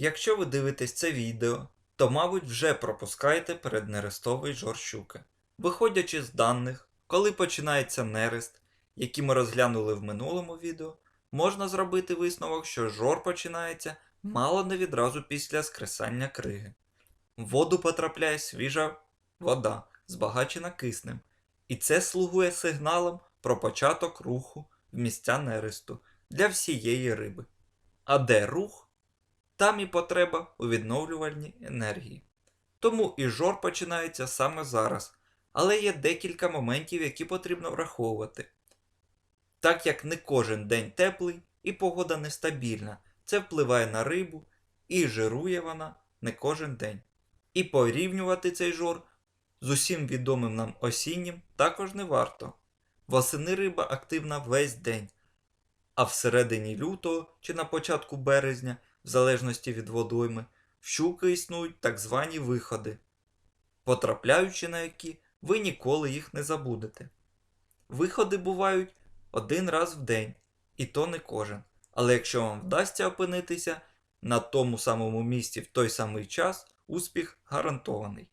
Якщо ви дивитесь це відео, то, мабуть, вже пропускаєте переднерестовий жор щуки. Виходячи з даних, коли починається нерест, які ми розглянули в минулому відео, можна зробити висновок, що жор починається мало не відразу після скресання криги. В воду потрапляє свіжа вода, збагачена киснем, і це слугує сигналом про початок руху в місця нересту для всієї риби. А де рух, там і потреба у відновлювальній енергії. Тому і жор починається саме зараз, але є декілька моментів, які потрібно враховувати. Так як не кожен день теплий і погода нестабільна, це впливає на рибу і жирує вона не кожен день. І порівнювати цей жор з усім відомим нам осіннім також не варто. Восени риба активна весь день, а всередині лютого чи на початку березня, в залежності від водойми, в щуки існують так звані виходи, потрапляючи на які ви ніколи їх не забудете. Виходи бувають один раз в день, і то не кожен. Але якщо вам вдасться опинитися на тому самому місці в той самий час, успіх гарантований.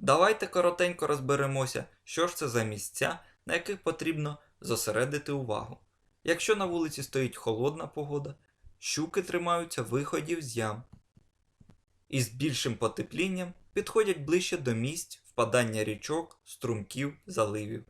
Давайте коротенько розберемося, що ж це за місця, на яких потрібно зосередити увагу. Якщо на вулиці стоїть холодна погода, щуки тримаються виходів з ям і з більшим потеплінням підходять ближче до місць впадання річок, струмків, заливів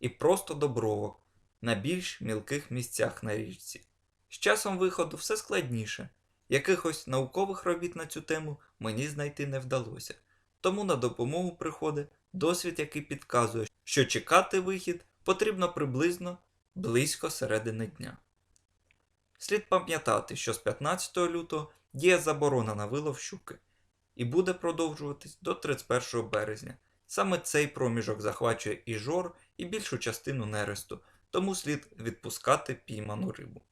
і просто до бровок на більш мілких місцях на річці. З часом виходу все складніше. Якихось наукових робіт на цю тему мені знайти не вдалося. Тому на допомогу приходить досвід, який підказує, що чекати вихід потрібно приблизно близько середини дня. Слід пам'ятати, що з 15 лютого діє заборона на вилов щуки і буде продовжуватись до 31 березня. Саме цей проміжок захвачує і жор, і більшу частину нересту, тому слід відпускати пійману рибу.